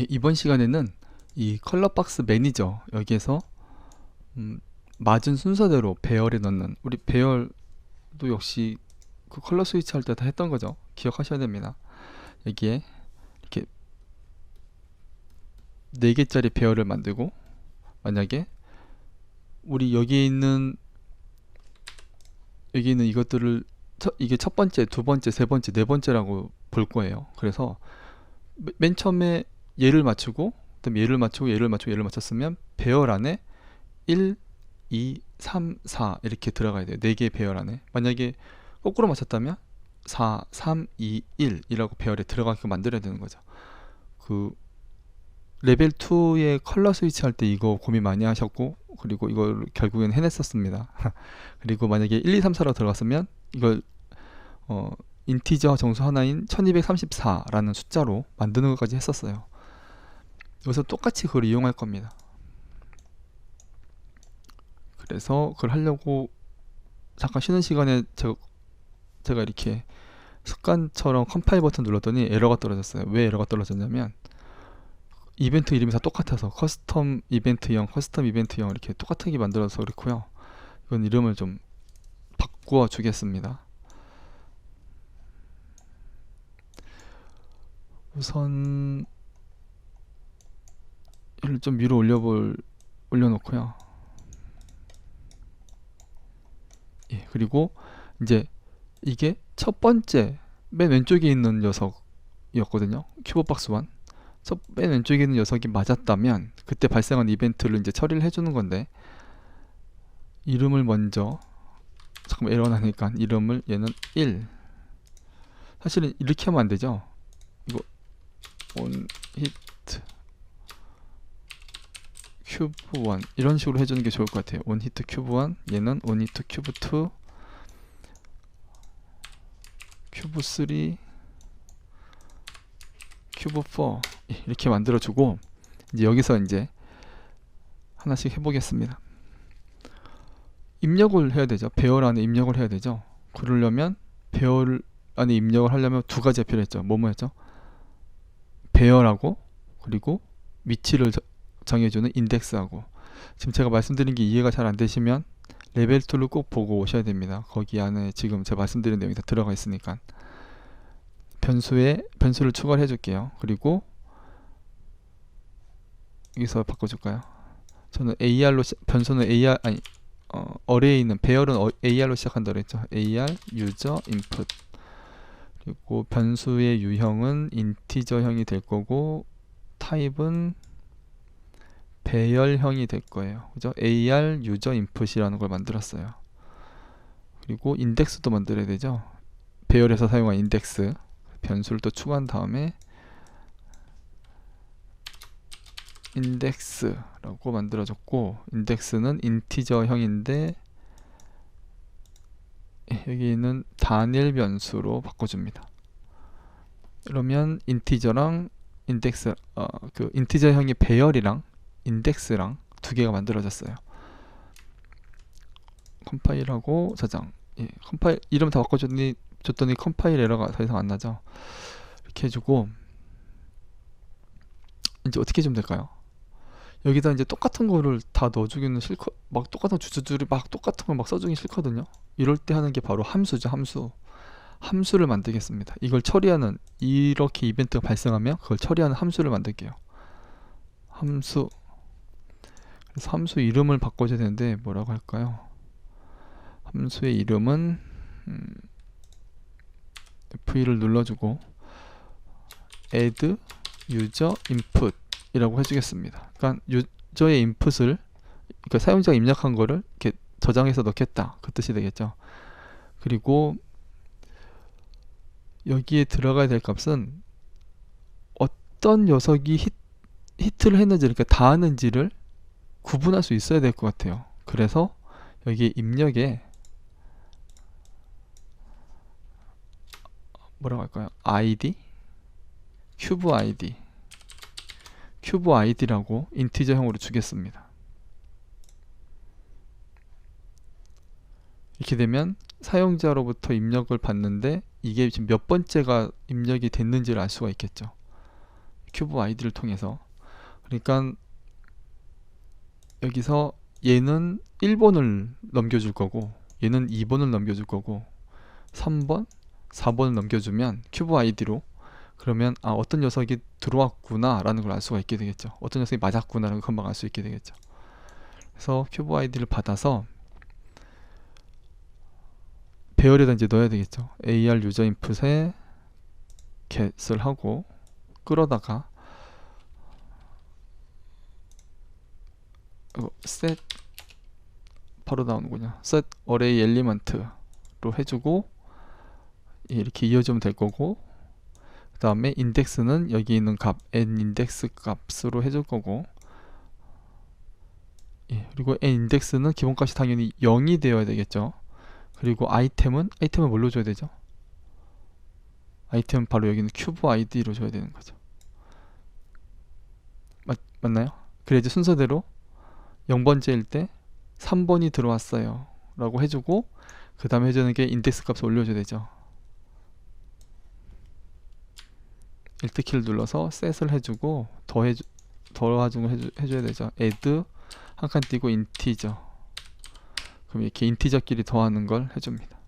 예, 이번 시간에는 이 컬러박스 매니저 여기에서 음, 맞은 순서대로 배열에 넣는 우리 배열도 역시 그 컬러 스위치 할 때 다 했던 거죠. 기억하셔야 됩니다. 여기에 이렇게 네 개짜리 배열을 만들고 만약에 우리 여기에 있는 여기 있는 이것들을 첫- 이게 첫 번째, 두 번째, 세 번째, 네 번째라고 볼 거예요. 그래서 맨- 맨 처음에 얘를 맞추고 그다음에 얘를 맞추고 얘를 맞추고 얘를 맞췄으면 배열 안에 1, 2, 3, 4 이렇게 들어가야 돼요. 네 개의 배열 안에. 만약에 거꾸로 맞췄다면 4, 3, 2, 1 이라고 배열에 들어가게 만들어야 되는 거죠. 그 레벨 2의 컬러 스위치 할 때 이거 고민 많이 하셨고 그리고 이걸 결국엔 해냈었습니다. 그리고 만약에 1, 2, 3, 4로 들어갔으면 이걸 어 인티저 정수 하나인 1234라는 숫자로 만드는 것까지 했었어요. 여기서 똑같이 그걸 이용할 겁니다. 그래서 그걸 하려고 잠깐 쉬는 시간에 제가, 제가 이렇게 습관처럼 컴파일 버튼 눌렀더니 에러가 떨어졌어요. 왜 에러가 떨어졌냐면 이벤트 이름이 다 똑같아서 커스텀 이벤트형, 커스텀 이벤트형 이렇게 똑같게 만들어서 그렇고요. 이건 이름을 좀 바꾸어 주겠습니다. 우선 이를 좀 위로 올려볼 올려놓고요. 예, 그리고 이제 이게 첫 번째 맨 왼쪽에 있는 녀석이었거든요. 큐브 박스 1. 첫맨 왼쪽에 있는 녀석이 맞았다면 그때 발생한 이벤트를 이제 처리를 해주는 건데 이름을 먼저 잠깐만 에러 나니까 이름을 얘는 1 사실은 이렇게 하면 안 되죠. 이거 on hit 큐브 1 이런 식으로 해주는 게 좋을 것 같아요. on hit 큐브 1 얘는 on hit 큐브 2 큐브 3 큐브 4 이렇게 만들어주고 이제 여기서 이제 하나씩 해보겠습니다. 입력을 해야 되죠. 배열 안에 입력을 해야 되죠. 그러려면 배열 안에 입력을 하려면 두 가지가 필요했죠. 뭐뭐였죠? 배열하고 그리고 위치를 저- 정해주는 인덱스하고 지금 제가 말씀드린 게 이해가 잘 안 되시면 레벨 2를 꼭 보고 오셔야 됩니다. 거기 안에 지금 제가 말씀드린 내용이 다 들어가 있으니까 변수에 변수를 추가를 해줄게요. 그리고 여기서 바꿔줄까요? 저는 AR로 시, 변수는 AR 아니 어, 어레에 있는 배열은 어, AR로 시작한다 그랬죠. AR 유저 인풋 그리고 변수의 유형은 인티저형이 될 거고 타입은 배열형이 될 거예요. 그죠? AR 유저 인풋이라는 걸 만들었어요. 그리고 인덱스도 만들어야 되죠. 배열에서 사용한 인덱스 변수를 또 추가한 다음에 인덱스라고 만들어졌고 인덱스는 인티저형인데 예, 여기 있는 단일 변수로 바꿔줍니다. 그러면 인티저랑 인덱스 어, 그 인티저형의 배열이랑 인덱스랑 두 개가 만들어졌어요. 컴파일하고 저장. 예, 컴파일 이름 다 바꿔줬더니 줬더니 컴파일 에러가 더 이상 안 나죠. 이렇게 해주고 이제 어떻게 좀 될까요? 여기다 이제 똑같은 거를 다 넣어주기는 싫고 막 똑같은 주주들이 막 똑같은 걸 막 써주기 싫거든요. 이럴 때 하는 게 바로 함수죠, 함수. 함수를 만들겠습니다. 이걸 처리하는 이렇게 이벤트가 발생하면 그걸 처리하는 함수를 만들게요. 함수. 함수 이름을 바꿔줘야 되는데 뭐라고 할까요? 함수의 이름은 음, F2를 눌러주고 add user input 이라고 해주겠습니다. 그러니까 유저의 인풋을 그러니까 사용자가 입력한 거를 이렇게 저장해서 넣겠다 그 뜻이 되겠죠. 그리고 여기에 들어가야 될 값은 어떤 녀석이 히, 히트를 했는지 그러니까 닿았는지를 구분할 수 있어야 될 것 같아요. 그래서 여기 입력에 뭐라고 할까요? id 큐브 id 큐브 아이디라고 인티저형으로 주겠습니다. 이렇게 되면 사용자로부터 입력을 받는데 이게 지금 몇 번째가 입력이 됐는지를 알 수가 있겠죠. 큐브 아이디를 통해서 그러니까 여기서 얘는 1번을 넘겨줄 거고 얘는 2번을 넘겨줄 거고 3번, 4번을 넘겨주면 큐브 아이디로 그러면 아 어떤 녀석이 들어왔구나 라는 걸 알 수가 있게 되겠죠. 어떤 녀석이 맞았구나 라는 걸 금방 알 수 있게 되겠죠. 그래서 큐브 아이디를 받아서 배열에다 이제 넣어야 되겠죠. AR 유저 인풋에 get을 하고 끌어다가 어, set 바로 나오는군요. set array element로 해주고 예, 이렇게 이어주면 될 거고 그 다음에 인덱스는 여기 있는 값 n 인덱스 값으로 해줄 거고 예, 그리고 n 인덱스는 기본값이 당연히 0이 되어야 되겠죠. 그리고 아이템은 아이템을 뭘로 줘야 되죠? 아이템은 바로 여기는 큐브 아이디로 줘야 되는 거죠. 맞, 맞나요? 그래야지 순서대로 0번째일 때 3번이 들어왔어요. 라고 해주고 그 다음에 해주는 게 인덱스 값을 올려줘야 되죠. 1트키를 눌러서 set을 해주고 더해주 더해주고 해주, 해줘야 되죠. add 한칸 띄고 인티저 그럼 이렇게 인티저끼리 더하는 걸 해줍니다.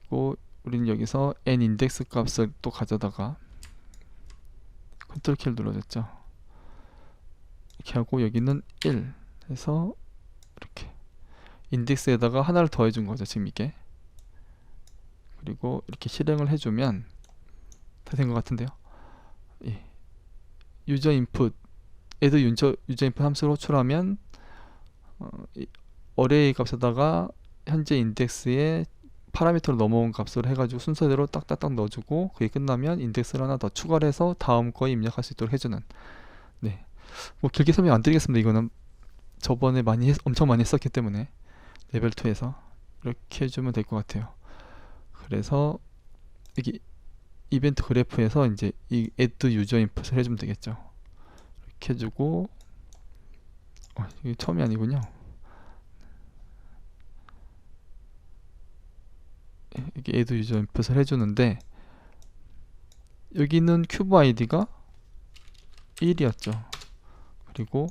그리고 우리는 여기서 n 인덱스 값을 또 가져다가 컨트롤 키를 눌러줬죠 이렇게 하고 여기는 1 해서 이렇게 인덱스에다가 하나를 더해준 거죠 지금 이게 그리고 이렇게 실행을 해주면 다 된 것 같은데요 예. 유저 인풋 애드 유저, 유저 인풋 함수를 호출하면 어, 이 어레이 값에다가 현재 인덱스에 파라미터로 넘어온 값을 해가지고 순서대로 딱딱딱 넣어주고 그게 끝나면 인덱스를 하나 더 추가를 해서 다음 거에 입력할 수 있도록 해주는 네. 뭐 길게 설명 안 드리겠습니다. 이거는 저번에 많이 했, 엄청 많이 했었기 때문에 레벨 2에서 이렇게 해주면 될 것 같아요. 그래서 여기 이벤트 그래프에서 이제 이 add 유저 인풋을 해주면 되겠죠. 이렇게 해주고 어, 이게 처음이 아니군요. 예, 이게 add 유저 인풋을 해주는데 여기는 큐브 아이디가 1이었죠 그리고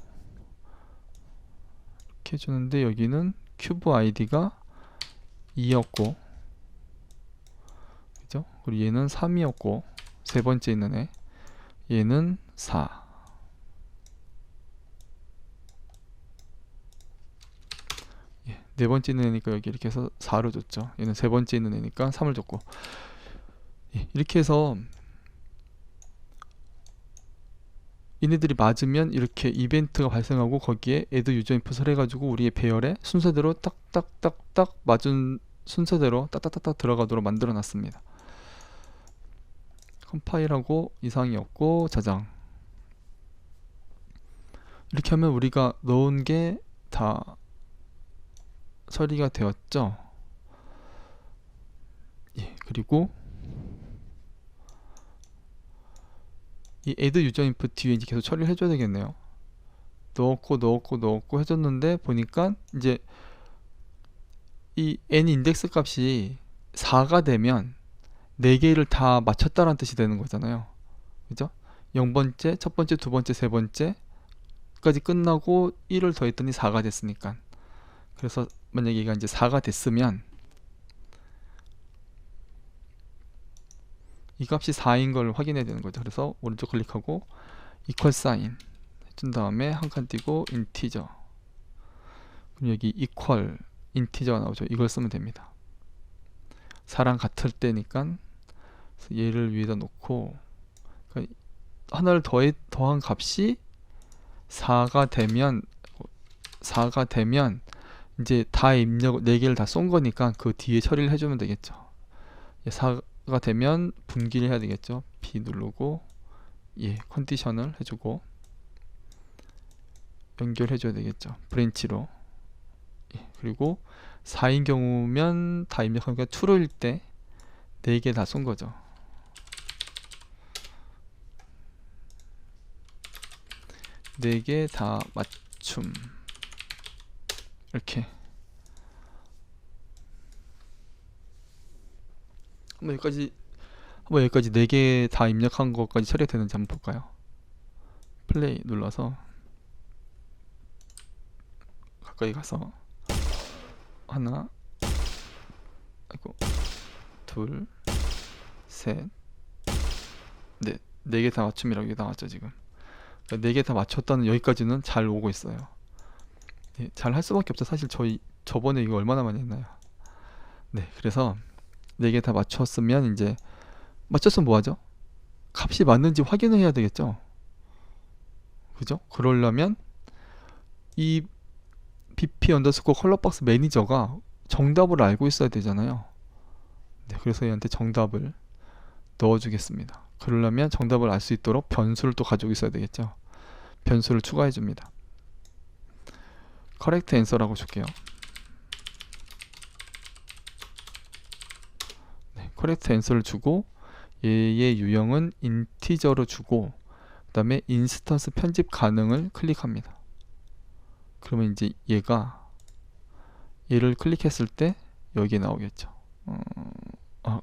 이렇게 해주는데 여기는 큐브 아이디가 2였고 그죠? 그리고 얘는 3이었고 세 번째 있는 애. 얘는 4 예, 네 번째 있는 애니까 여기 이렇게 해서 4로 줬죠. 얘는 세 번째 있는 애니까 3을 줬고. 예, 이렇게 해서 얘네들이 맞으면 이렇게 이벤트가 발생하고 거기에 add 유저 인풋을 해가지고 우리의 배열에 순서대로 딱딱딱딱 맞은 순서대로 딱딱딱딱 들어가도록 만들어 놨습니다. 컴파일하고 이상이 없고 저장. 이렇게 하면 우리가 넣은 게 다 처리가 되었죠? 예, 그리고 이 add 유저 인풋 뒤에 이제 계속 처리를 해줘야 되겠네요. 넣었고 넣었고 넣었고 해줬는데 보니까 이제 이 n 인덱스 값이 4가 되면 4개를 다 맞췄다는 뜻이 되는 거잖아요. 그죠? 0번째, 첫 번째, 두 번째, 세 번째까지 끝나고 1을 더했더니 4가 됐으니까. 그래서 만약에 얘가 이제 4가 됐으면 이 값이 4인 걸 확인해야 되는 거죠. 그래서 오른쪽 클릭하고 equal sign 해준 다음에 한 칸 띄고 인티저 그럼 여기 equal 인티저가 나오죠. 이걸 쓰면 됩니다. 4랑 같을 때니까 얘를 위에다 놓고 그러니까 하나를 더해, 더한 값이 4가 되면 4가 되면 이제 다 입력 4개를 다 쏜 거니까 그 뒤에 처리를 해주면 되겠죠. 4 가 되면 분기를 해야 되겠죠. B 누르고 예 컨디션을 해주고 연결해 줘야 되겠죠. 브랜치로. 예, 그리고 4인 경우면 다 입력하니까 true일 때 4개 다 쏜 거죠. 네 개 다 맞춤. 이렇게 한번 여기까지 한번 여기까지 4개 다 입력한 것까지 처리가 되는지 한번 볼까요? 플레이 눌러서 가까이 가서 하나 아이고 둘셋넷 네 개 다 맞춤이라고 여기 나왔죠 지금. 네 개 다 맞췄다는 여기까지는 잘 오고 있어요. 예, 잘할 수밖에 없죠. 사실 저희 저번에 이거 얼마나 많이 했나요? 네 그래서 네 개 다 맞췄으면 이제 맞췄으면 뭐하죠? 값이 맞는지 확인을 해야 되겠죠? 그죠? 그러려면 이 bp 언더스코어 컬러박스 매니저가 정답을 알고 있어야 되잖아요. 네 그래서 얘한테 정답을 넣어주겠습니다. 그러려면 정답을 알 수 있도록 변수를 또 가지고 있어야 되겠죠? 변수를 추가해 줍니다. correct answer라고 줄게요 네, correct answer를 주고 얘의 유형은 인티저로 주고 그 다음에 인스턴스 편집 가능을 클릭합니다. 그러면 이제 얘가 얘를 클릭했을 때 여기에 나오겠죠. 어, 아,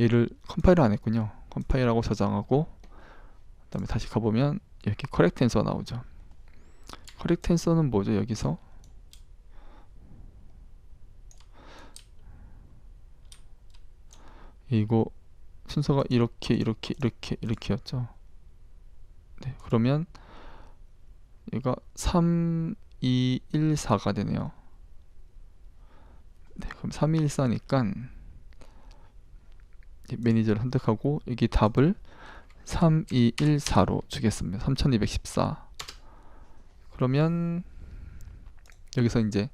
얘를 컴파일을 안 했군요. 컴파일하고 저장하고 그 다음에 다시 가보면 이렇게 correct answer 나오죠. correct answer는 뭐죠? 여기서 이거 순서가 이렇게 이렇게 이렇게 이렇게였죠 네 그러면 얘가 3 2 1 4가 되네요 네 그럼 3 2 1 4니까 매니저를 선택하고 여기 답을 3214로 주겠습니다. 3214. 그러면 여기서 이제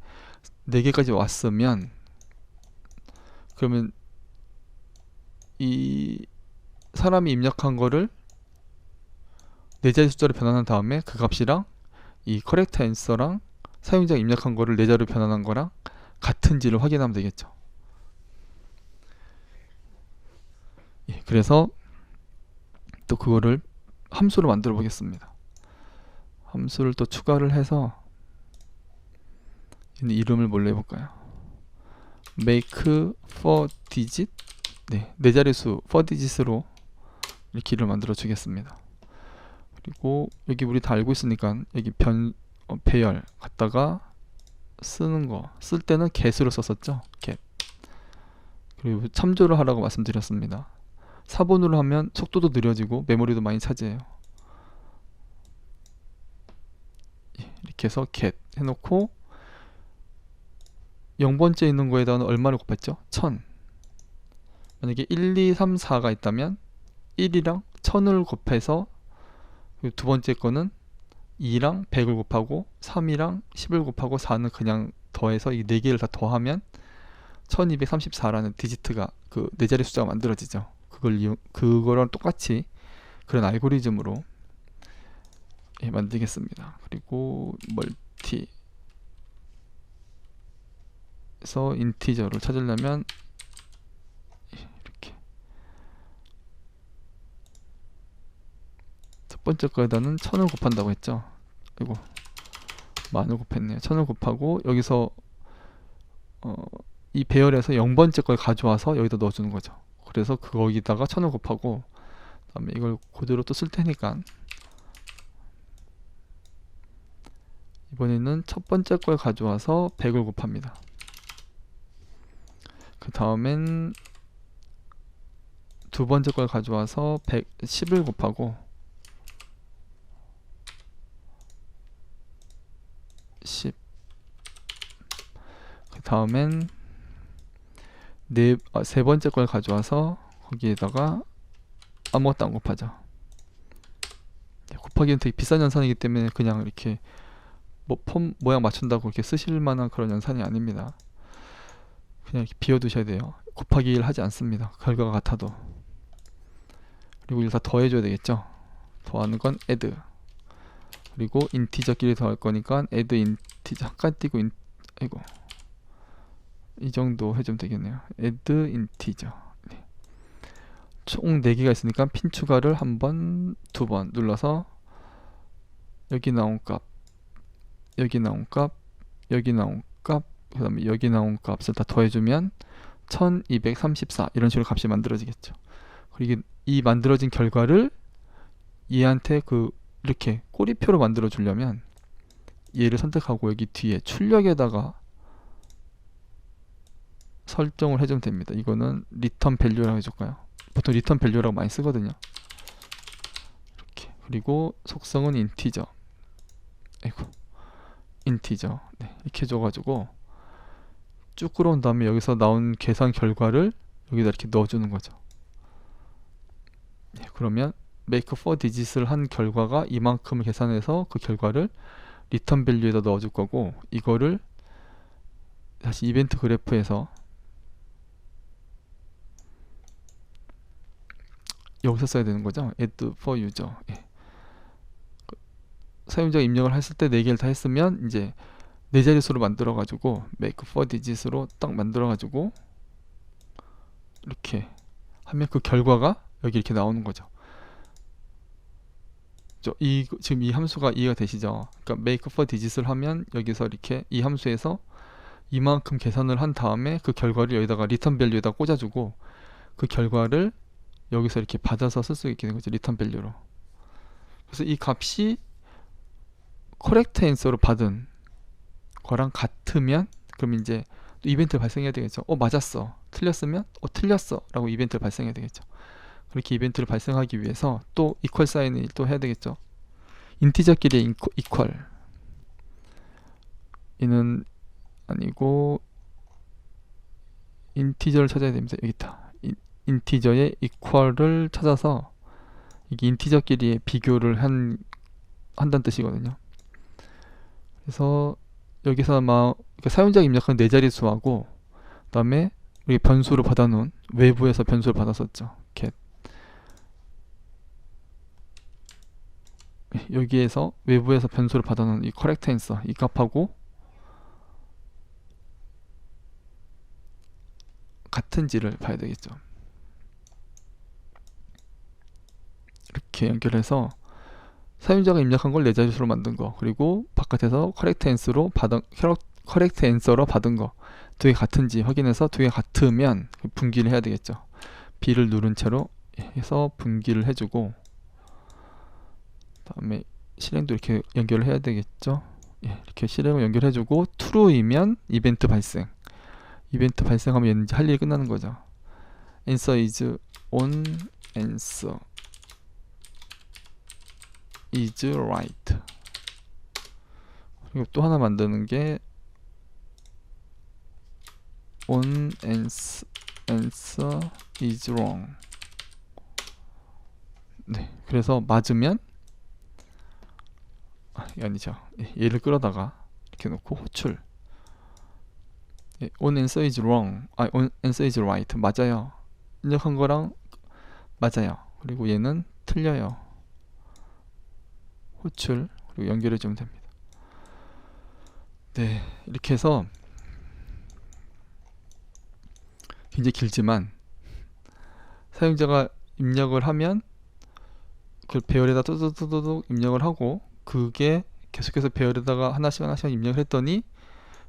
4개까지 왔으면 그러면 이 사람이 입력한 거를 네 자리 숫자로 변환한 다음에 그 값이랑 이 correct answer랑 사용자가 입력한 거를 네 자리로 변환한 거랑 같은지를 확인하면 되겠죠. 예, 그래서 또 그거를 함수로 만들어 보겠습니다. 함수를 또 추가를 해서 이름을 뭘로 해볼까요? make for digit 네, 네 자릿수 for digit으로 이렇게 이름을 만들어 주겠습니다. 그리고 여기 우리 다 알고 있으니까 여기 변 어, 배열 갖다가 쓰는 거 쓸 때는 get으로 썼었죠. get 그리고 참조를 하라고 말씀드렸습니다. 4번으로 하면 속도도 느려지고 메모리도 많이 차지해요. 예, 이렇게 해서 get 해놓고 0번째 있는 거에다가 얼마를 곱했죠? 1000 만약에 1, 2, 3, 4가 있다면 1이랑 1000을 곱해서 두 번째 거는 2랑 100을 곱하고 3이랑 10을 곱하고 4는 그냥 더해서 이 네 개를 다 더하면 1234라는 디지트가 그 네 자리 숫자가 만들어지죠. 그걸 이용 그거랑 똑같이 그런 알고리즘으로 예, 만들겠습니다. 그리고 멀티 에서 인티저를 찾으려면 예, 이렇게 첫 번째 거에다는 천을 곱한다고 했죠. 그리고 만을 곱했네요. 천을 곱하고 여기서 어, 이 배열에서 0번째 걸 가져와서 여기다 넣어주는 거죠. 그래서 거기다가 천을 곱하고 그다음에 이걸 그대로 또 쓸 테니까 이번에는 첫 번째 걸 가져와서 100을 곱합니다. 그 다음엔 두 번째 걸 가져와서 100, 10을 곱하고 10. 그 다음엔 네, 아, 세 번째 걸 가져와서 거기에다가 아무것도 안 곱하죠. 네, 곱하기는 되게 비싼 연산이기 때문에 그냥 이렇게 뭐 폼 모양 맞춘다고 이렇게 쓰실 만한 그런 연산이 아닙니다. 그냥 이렇게 비워두셔야 돼요. 곱하기를 하지 않습니다. 결과가 같아도. 그리고 이걸 다 더해줘야 되겠죠. 더하는 건 add. 그리고 인티저끼리 더할 거니까 add 인티저 한칸 띄고 인, 아이고 이 정도 해주면 되겠네요. add integer. 네. 총 4개가 있으니까 핀 추가를 한 번, 두 번 눌러서 여기 나온 값, 여기 나온 값, 여기 나온 값, 그 다음에 여기 나온 값을 다 더해주면 1234 이런 식으로 값이 만들어지겠죠. 그리고 이 만들어진 결과를 얘한테 그 이렇게 꼬리표로 만들어 주려면 얘를 선택하고 여기 뒤에 출력에다가 설정을 해주면 됩니다. 이거는 리턴 밸류라고 해줄까요? 보통 리턴 밸류라고 많이 쓰거든요. 이렇게 그리고 속성은 인티저. 아이고 인티저. 네, 이렇게 해줘가지고 쭉 끌어온 다음에 여기서 나온 계산 결과를 여기다 이렇게 넣어주는 거죠. 네, 그러면 make for digits를 한 결과가 이만큼을 계산해서 그 결과를 리턴 밸류에다 넣어줄 거고 이거를 다시 이벤트 그래프에서 여기서 써야 되는 거죠. add for user. 예. 그 사용자 입력을 했을 때네 개를 다 했으면 이제 네 자릿수로 만들어 가지고 make for digits로 딱 만들어 가지고 이렇게 하면 그 결과가 여기 이렇게 나오는 거죠. 저, 이 지금 이 함수가 이해가 되시죠? 그러니까 make for digits를 하면 여기서 이렇게 이 함수에서 이만큼 계산을 한 다음에 그 결과를 여기다가 return value에다 꽂아주고 그 결과를 여기서 이렇게 받아서 쓸 수 있게 된 거죠. return value로. 그래서 이 값이 correct answer로 받은 거랑 같으면 그럼 이제 또 이벤트를 발생해야 되겠죠. 어 맞았어. 틀렸으면 어 틀렸어. 라고 이벤트를 발생해야 되겠죠. 그렇게 이벤트를 발생하기 위해서 또 equal 사인을 또 해야 되겠죠. 인티저끼리 equal 이는 아니고 인티저를 찾아야 됩니다. 여기 있다. 인, 인티저의 equal을 찾아서 이게 인티저끼리의 비교를 한 한다는 뜻이거든요. 그래서 여기서 아마 그 사용자 입력한 네 자릿수하고 그다음에 우리 변수로 받아놓은 외부에서 변수를 받았었죠. get 여기에서 외부에서 변수를 받아놓은 이 correct answer 이 값하고 같은지를 봐야 되겠죠. 이렇게 연결해서 사용자가 입력한 걸네 자릿수로 만든 거 그리고 바깥에서 correct answer로 받은 correct answer로 받은 거 두 개 같은지 확인해서 두 개 같으면 분기를 해야 되겠죠. B를 누른 채로 해서 분기를 해주고 다음에 실행도 이렇게 연결을 해야 되겠죠. 예, 이렇게 실행을 연결해주고 true이면 이벤트 발생. 이벤트 발생하면 얘는 할 일이 끝나는 거죠. answer is on answer is right. 그리고 또 하나 만드는 게 on answer, answer is wrong. 네, 그래서 맞으면 아니죠. 예, 얘를 끌어다가 이렇게 놓고 호출. 예, on answer wrong. 아, on answer is right. 맞아요. 입력한 거랑 맞아요. 그리고 얘는 틀려요. 호출 그리고 연결해 주면 됩니다. 네, 이렇게 해서 굉장히 길지만 사용자가 입력을 하면 그 배열에다 뚜두두두둑 입력을 하고 그게 계속해서 배열에다가 하나씩 하나씩 입력을 했더니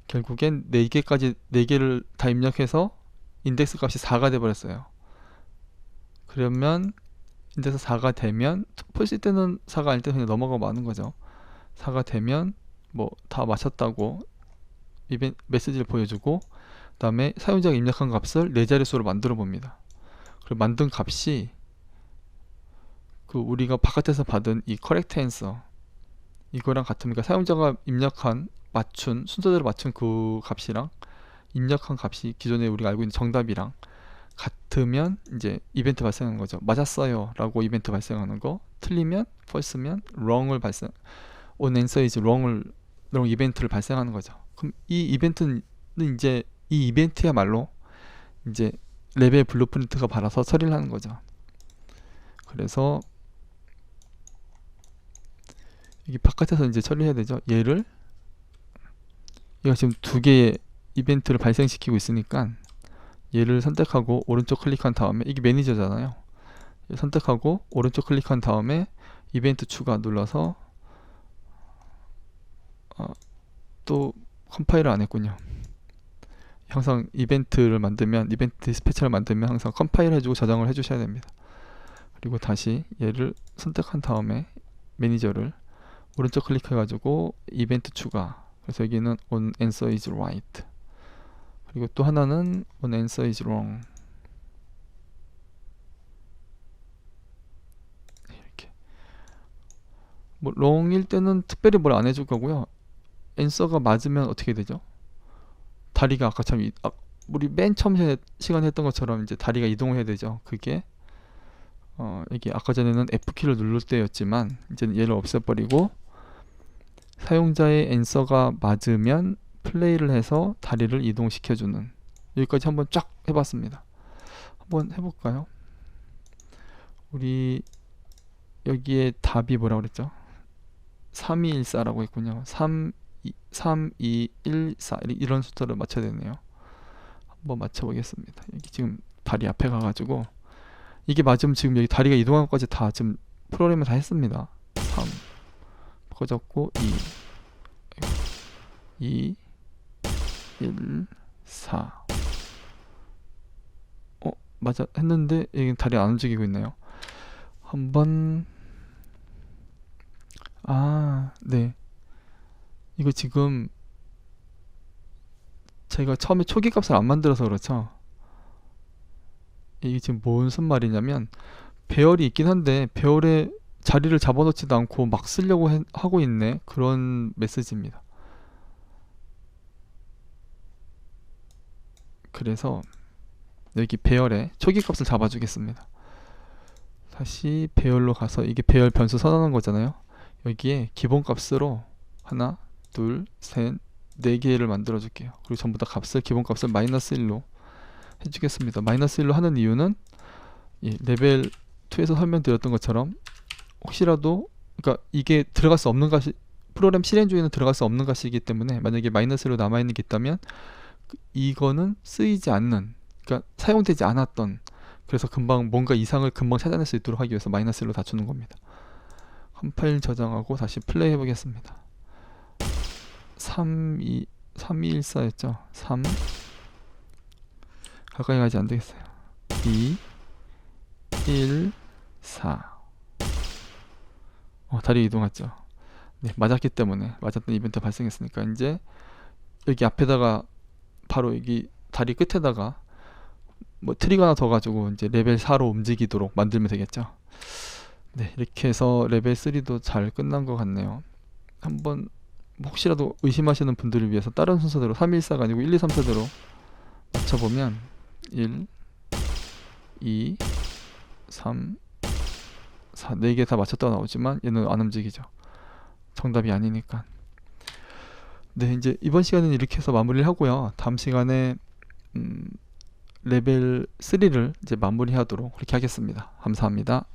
결국엔 4개까지 4개를 다 입력해서 인덱스 값이 4가 돼 버렸어요. 그러면 인덱스 4가 되면 폴시 때는 4가 아닐 때 그냥 넘어가고 마는 거죠. 4가 되면 뭐다 맞췄다고 이벤 메시지를 보여주고 그다음에 사용자가 입력한 값을 네 자릿수로 만들어 봅니다. 그리고 만든 값이 그 우리가 바깥에서 받은 이 correct answer 이거랑 같으니까 사용자가 입력한 맞춘 순서대로 맞춘 그 값이랑 입력한 값이 기존에 우리가 알고 있는 정답이랑 같으면 이제 이벤트 발생하는 거죠. 맞았어요 라고 이벤트 발생하는 거 틀리면 false면 wrong을 발생 on answer is wrong을 wrong 이벤트를 발생하는 거죠. 그럼 이 이벤트는 이제 이 이벤트야말로 이제 레벨 블루프린트가 받아서 처리를 하는 거죠. 그래서 이게 바깥에서 이제 처리해야 되죠. 얘를 얘가 지금 두 개의 이벤트를 발생시키고 있으니까 얘를 선택하고 오른쪽 클릭한 다음에 이게 매니저잖아요. 선택하고 오른쪽 클릭한 다음에 이벤트 추가 눌러서 어, 또 컴파일을 안 했군요. 항상 이벤트를 만들면 이벤트 디스패처를 만들면 항상 컴파일 해주고 저장을 해주셔야 됩니다. 그리고 다시 얘를 선택한 다음에 매니저를 오른쪽 클릭해 가지고 이벤트 추가. 그래서 여기는 on answer is right. 그리고 또 하나는 on answer is wrong. 이렇게. 뭐 wrong일 때는 특별히 뭘 안 해줄 거고요. answer가 맞으면 어떻게 되죠? 다리가 아까처럼 이- 아, 우리 맨 처음 해- 시간에 했던 것처럼 이제 다리가 이동해야 되죠 그게. 어, 이게 아까 전에는 F키를 누를 때였지만 이제는 얘를 없애버리고 사용자의 앤서가 맞으면 플레이를 해서 다리를 이동시켜주는 여기까지 한번 쫙 해봤습니다. 한번 해볼까요? 우리 여기에 답이 뭐라고 그랬죠? 3214라고 했군요. 3, 2, 3, 2, 1, 4 이런 숫자를 맞춰야 되네요. 한번 맞춰보겠습니다. 여기 지금 다리 앞에 가가지고 이게 맞으면 지금 여기 다리가 이동한 것까지 다 지금 프로그램을 다 했습니다. 3 꺼졌고 2 2 1 4 어? 맞아 했는데 여기 다리 안 움직이고 있네요. 한번 아, 네. 이거 지금 제가 처음에 초기 값을 안 만들어서 그렇죠. 이게 지금 무슨 말이냐면 배열이 있긴 한데 배열에 자리를 잡아놓지도 않고 막 쓰려고 해- 하고 있네 그런 메시지입니다. 그래서 여기 배열에 초기 값을 잡아주겠습니다. 다시 배열로 가서 이게 배열 변수 선언한 거잖아요. 여기에 기본 값으로 하나, 둘, 셋, 네 개를 만들어 줄게요. 그리고 전부 다 값을 기본 값을 마이너스 1로 해주겠습니다. 마이너스 1로 하는 이유는 이 레벨 2에서 설명드렸던 것처럼 혹시라도 그러니까 이게 들어갈 수 없는 것이 프로그램 실행 중에는 들어갈 수 없는 것이기 때문에 만약에 마이너스로 남아 있는 게 있다면 그- 이거는 쓰이지 않는 그러니까 사용되지 않았던 그래서 금방 뭔가 이상을 금방 찾아낼 수 있도록 하기 위해서 마이너스 1로 다 주는 겁니다. 컴파일 저장하고 다시 플레이 해보겠습니다. 3, 2, 3, 2, 1, 4였죠? 3 가까이 가지 안 되겠어요. 2, 1, 4 어, 다리 이동했죠. 네, 맞았기 때문에 맞았던 이벤트 발생했으니까 이제 여기 앞에다가 바로 여기 다리 끝에다가 뭐 트리거 하나 더 가지고 이제 레벨 4로 움직이도록 만들면 되겠죠. 네, 이렇게 해서 레벨 3도 잘 끝난 것 같네요. 한번 혹시라도 의심하시는 분들을 위해서 다른 순서대로 314가 아니고 1, 2, 3 세대로 맞춰보면 1, 2, 3, 4, 4개 다 맞췄다 나오지만 얘는 안 움직이죠. 정답이 아니니까. 네, 이제 이번 시간은 이렇게 해서 마무리를 하고요. 다음 시간에 음, 레벨 3를 이제 마무리하도록 그렇게 하겠습니다. 감사합니다.